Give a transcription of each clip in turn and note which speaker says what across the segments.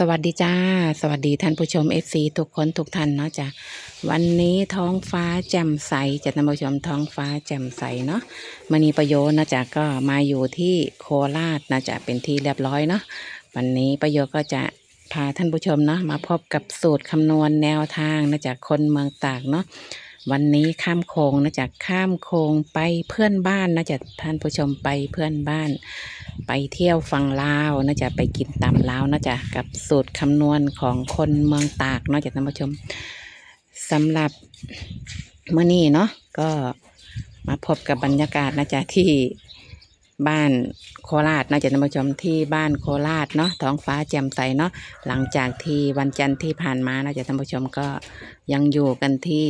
Speaker 1: สวัสดีจ้า สวัสดีท่านผู้ชม FC ทุกคนทุกท่านเนาะจ้ะวันนี้ท้องฟ้าแจ่มใสจะท่านผู้ชมท้องฟ้าแจ่มใสเนาะมณีประโยชน์นะจ๊ะก็มาอยู่ที่โคราชนะจ๊ะเป็นที่เรียบร้อยเนาะวันนี้ประโยชน์ก็จะพาท่านผู้ชมเนาะมาพบกับสูตรคำนวณแนวทางนะจ๊ะคนเมืองตากเนาะ วันนี้ข้ามโคงนะจ๊ะข้ามโคงไปเพื่อนบ้านนะจ๊ะท่านผู้ชมไปเพื่อนบ้าน ไปเที่ยวฝั่งลาวนะจ๊ะไปกินตำลาวนะจ๊ะกับสูตรคำนวณของคนเมืองตากนะจ๊ะท่านผู้ชมสำหรับเมื่อนี้เนาะก็มาพบกับบรรยากาศนะจ๊ะที่ บ้านโคราชนะจ๊ะท่านผู้ชมที่บ้านโคราชเนาะท้องฟ้าแจ่มใสเนาะหลังจากที่วันจันทร์ที่ผ่านมานะจ๊ะท่านผู้ชมก็ยังอยู่กันที่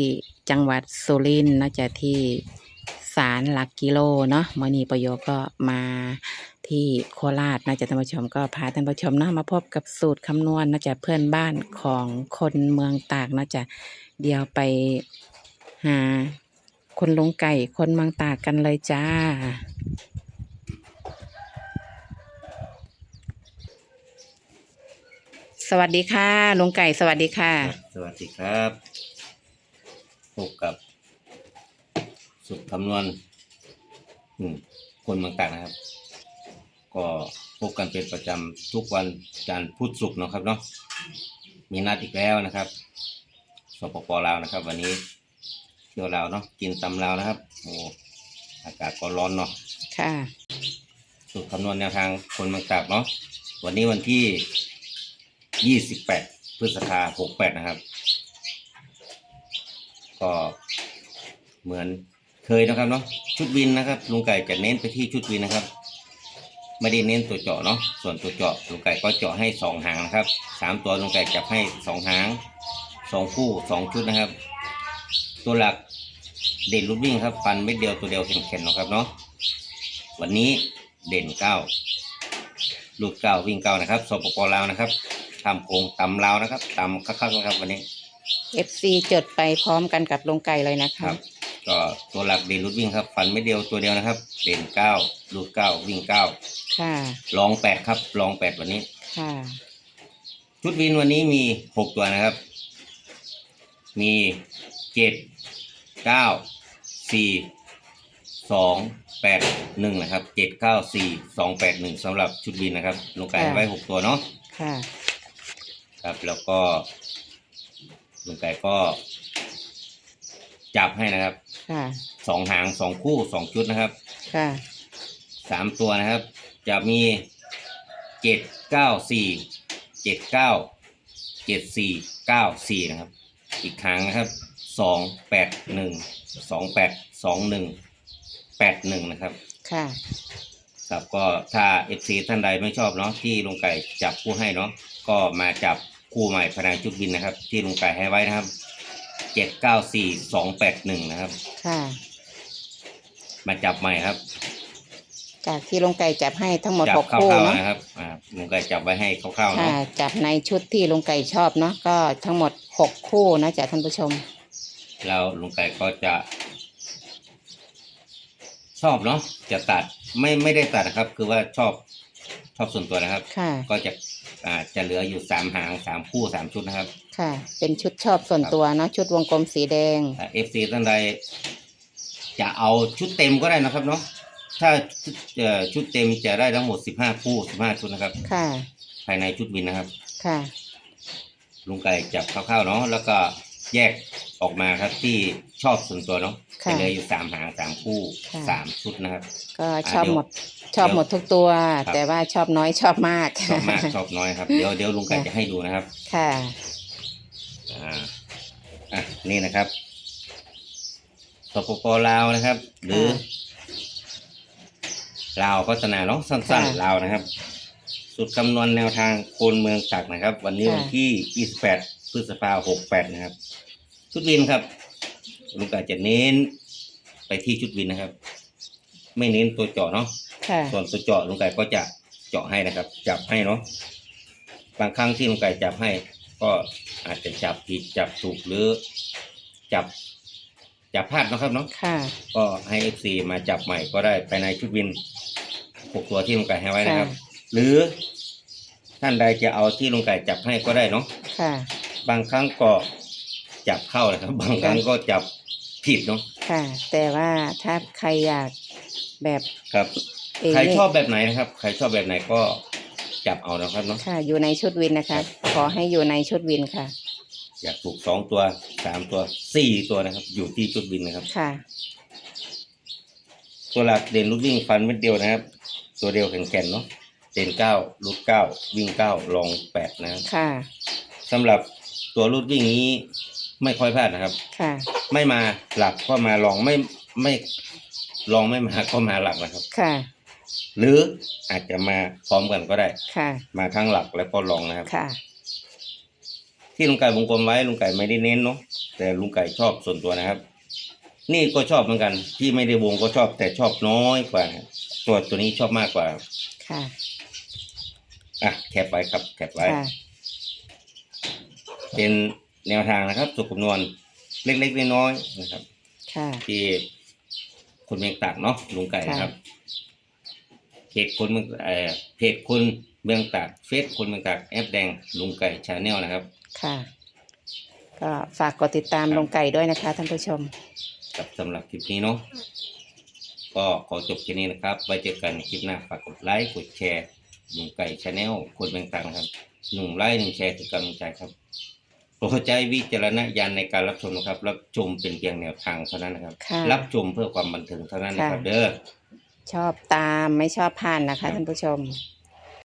Speaker 1: จังหวัดสุรินทร์นะจ๊ะที่ศาลหลักกิโลเนาะมื่อนี้ประโยชน์ก็มาที่โคราชนะจ๊ะท่านผู้ชมก็พาท่านผู้ชมเนาะมาพบกับสูตรคำนวณนะจ๊ะเพื่อนบ้านของคนเมืองตากนะจ๊ะเดี๋ยวไปหาคนลุงไก่คนเมืองตากกันเลยจ้า สวัสดีค่ะลุงไก่สวัสดีค่ะ
Speaker 2: ครับสวัสดีครับพบกับ สุดคำนวณอืมคนเมืองตากนะครับ ก็พบกันเป็นประจำทุกวันจันทร์พุธศุกร์เนาะครับเนาะมีนัดอีกแล้วนะครับสปปลาวนะครับ วันนี้เที่ยวลาวเนาะกินตำลาวนะครับโอ้อากาศก็ร้อนเนาะ
Speaker 1: ค่ะ
Speaker 2: สูตรคำนวณแนวทางคนเมืองตากเนาะวันนี้วันที่ ยี่สิบแปดพฤษภาหกแปดนะครับ ก็เหมือนเคยนะครับเนาะชุดวินนะครับลุงไก่จะเน้นไปที่ชุดวินนะครับไม่ได้เน้นตัวเจาะเนาะส่วนตัวเจาะลุงไก่ก็เจาะให้สองหางนะครับสามตัวลุงไก่จับให้สองหางสองคู่สองชุดนะครับ ตัวหลักเด่นลูกวิ่งครับฟันเม็ดเดียวตัวเดียวแข็งๆเนะครับเนาะวันนี้เด่นเก้าลูกเก้าวิ่งเก้านะครับสปปลาวนะครับ ทำโครงตำลาวนะครับตำคักๆนะครับวันนี้
Speaker 1: FC จดไปพร้อมกันกับลุงไก่เลยนะ
Speaker 2: ค
Speaker 1: คะ
Speaker 2: รับ ก็ตัวหลักเด่นลูกวิ่งครับฟันไม่เดียวตัวเดียวนะครับ เด่นเก้าลูกเก้าวิ่งเก้า
Speaker 1: ค่ะ
Speaker 2: ลองแปดครับลองแปดวันนี้
Speaker 1: ค่ะ
Speaker 2: ชุดวินวันนี้มีหกตัวนะครับ มีเจ็ดเก้าสี่สองแปดหนึ่งนะครับเจ็ดเก้าสี่สองแปดหนึ่งสำหรับชุดวินนะครับลงไก่ไว้หกตัวเนาะ
Speaker 1: ค่ะ
Speaker 2: ครับ แล้วก็ลุงไก่ก็ จับให้นะครับ
Speaker 1: ค่ะ
Speaker 2: สองหางสองคู่สองชุดนะครับ
Speaker 1: ค่ะ
Speaker 2: สามตัวนะครับ จะมีเจ็ดเก้าสี่เจ็ดเก้าเจ็ดสี่เก้าสี่นะครับ อีกครั้งนะครับสองแปดหนึ่งสองแปดสองหนึ่งแปดหนึ่งนะครับ
Speaker 1: ค่ะ
Speaker 2: ครับก็ถ้า FC ท่านใดไม่ชอบเนาะที่ลุงไก่จับคู่ให้เนาะก็มาจับ คู่ใหม่ภายในชุดบินนะครับ ที่ลุงไก่ให้ไว้นะครับเจ็ดเก้าสี่สองแปดหนึ่งนะครับ
Speaker 1: ค่ะ
Speaker 2: มาจับใหม่ครับ
Speaker 1: จากที่ลุงไก่จับให้ทั้งหมด
Speaker 2: จั
Speaker 1: หก
Speaker 2: คร่า
Speaker 1: คู่
Speaker 2: วๆ
Speaker 1: เนาะ
Speaker 2: นะครับอ่าลุงไก่จับไว้ให้คร่าวๆ
Speaker 1: ค่ะ
Speaker 2: เนาะ
Speaker 1: จับในชุดที่ลุงไก่ชอบเนาะก็ทั้งหมดหกคู่นะจ๊ะท่านผู้ชม
Speaker 2: แล้วลุงไก่ก็จะ ชอบเนาะจะตัดไม่ไม่ได้ตัดนะครับ คือว่าชอบชอบส่วนตัวนะครับ
Speaker 1: ค่ะ
Speaker 2: ก็จะ อ่าจะเหลืออยู่สามหางสามคู่สามชุดนะครับ
Speaker 1: ค่ะ เป็นชุดชอบส่วนตัวเนาะชุดวงกลมสีแดง
Speaker 2: เอฟซีท่านใดจะเอาชุดเต็มก็ได้นะครับเนาะถ้าชุดเอ่อชุดเต็มจะได้ทั้งหมดสิบห้าคู่สิบห้าชุดนะครับ
Speaker 1: ค่ะ
Speaker 2: ภายในชุดวินนะครับ
Speaker 1: ค่ะ
Speaker 2: ลุงไก่จับคร่าวๆเนาะแล้วก็แยกออกมาครับที่ชอบส่วนตัวเนาะ
Speaker 1: ค่ะ
Speaker 2: จะเหลืออยู่สามหางสามคู่
Speaker 1: ค่ะ
Speaker 2: สามชุดนะครับ
Speaker 1: ก็ชอบ
Speaker 2: อ่าเดี๋ยว
Speaker 1: หมดชอบหมดทุกตัว
Speaker 2: ครับ
Speaker 1: แต่ว่าชอบน้อยชอบมาก
Speaker 2: ชอบมากชอบน้อยครับเดี๋ยวเดี๋ยวลุงไก่
Speaker 1: ค่ะ
Speaker 2: จะให้ดูนะครับ
Speaker 1: ค่ะ
Speaker 2: อ่าอะนี่นะครับสปปลาวนะครับ หรือลาวพัฒนาเนาะสั้น
Speaker 1: ค่ะ
Speaker 2: ๆลาวนะครับสุดคำนวณแนวทางโคนเมืองตักนะครับ วันนี้
Speaker 1: ค่ะ
Speaker 2: วันที่ 28 พฤษภาคม68 นะครับ ชุดวินครับ ลุงกาจะเน้นไปที่ชุดวินนะครับ ไม่เน้นตัวเจาะเนาะ
Speaker 1: ค่ะ
Speaker 2: ส่วนตัวเจาะลุงไก่ก็จะเจาะให้นะครับ จับให้เนาะบางครั้งที่ลุงไก่จับให้ ก็อาจจะจับผิดจับถูกหรือ จับ จับพลาดเนาะครับเนาะ
Speaker 1: ค่ะ
Speaker 2: ก็ให้เอฟซีมาจับใหม่ก็ได้ภายในชุดวินหกตัวที่ลุงไก่ให้ไว้นะครับ
Speaker 1: ค่ะ
Speaker 2: หรือท่านใดจะเอาที่ลุงไก่จับให้ก็ได้เนาะ
Speaker 1: ค่ะ
Speaker 2: บางครั้งก็จับเข้านะครับ บางครั้งก็จับ ผิดเนาะ
Speaker 1: ค่ะ แต่ว่าถ้าใครอยากแบบ
Speaker 2: ครับ
Speaker 1: เอง
Speaker 2: ใคร
Speaker 1: นี่
Speaker 2: ชอบแบบไหนนะครับ ใครชอบแบบไหนก็จับเอานะครับเนาะ
Speaker 1: ค่ะ อยู่ในชุดวินนะคะ ขอให้อยู่ในชุดวินค่ะ
Speaker 2: อยากถูกสองตัวสามตัวสี่ตัวนะครับ อยู่ที่ชุดบินนะครับ
Speaker 1: ค่ะ
Speaker 2: ตัวหลักเด่นลูกวิ่งฟันเม็ดเดียวนะครับ ตัวเดียวแข็งๆเนาะเด่นเก้าลูกเก้าวิ่งเก้าลองแปดนะครับ
Speaker 1: ค่ะ
Speaker 2: สำหรับตัวลูกวิ่งนี้ ไม่ค่อยพลาดนะครับ
Speaker 1: ค่ะ
Speaker 2: ไม่มาหลักก็มาลองไม่ไม่ลองไม่มาก็มาหลักนะครับ
Speaker 1: ค่ะ
Speaker 2: หรืออาจจะมาพร้อมกันก็ได้
Speaker 1: ค่ะ
Speaker 2: มาทั้งหลักแล้วก็ลองนะครับ
Speaker 1: ค่ะ
Speaker 2: ที่ลุงไก่วงกลมไว้ลุงไก่ไม่ได้เน้นเนาะแต่ลุงไก่ชอบส่วนตัวนะครับ นี่ก็ชอบเหมือนกัน ที่ไม่ได้วงก็ชอบแต่ชอบน้อยกว่านะครับตัวตัวนี้ชอบมากกว่า
Speaker 1: ค่ะ
Speaker 2: อะแคปไว้ครับแคปไว้
Speaker 1: ค่ะ
Speaker 2: เป็น แนวทางนะครับสุกคำนวณเล็กๆน้อยๆนะครับ
Speaker 1: ค่ะ
Speaker 2: ที่คนเมืองตากเนาะลุงไก่นะครับเพจคนเมืองเอ่อเพจคนเมืองตากเฟซคนเมืองตากแอปแดงลุงไก่ชาแนลนะครับ
Speaker 1: ค่ะ ก็ฝากกดติดตามลงไก่ด้วยนะคะท่านผู้ชม
Speaker 2: กับสำหรับคลิปนี้เนาะก็ขอจบแค่นี้นะครับ ไว้เจอกันคลิปหน้าฝากกดไลค์กดแชร์ลุงไก่ชาแนลคนเมืองตากครับหนึ่งไลค์หนึ่งแชร์คือกำลังใจครับ โปรดใช้วิจารณญาณในการรับชมนะครับ รับชมเป็นเพียงแนวทางเท่านั้นนะครับ
Speaker 1: ค่ะ
Speaker 2: รับชมเพื่อความบันเทิงเท่านั้นนะครับ
Speaker 1: ค่ะ
Speaker 2: เด้อ
Speaker 1: ชอบตามไม่ชอบผ่านนะ
Speaker 2: ครั
Speaker 1: คะ
Speaker 2: บ
Speaker 1: ท่านผู้ชม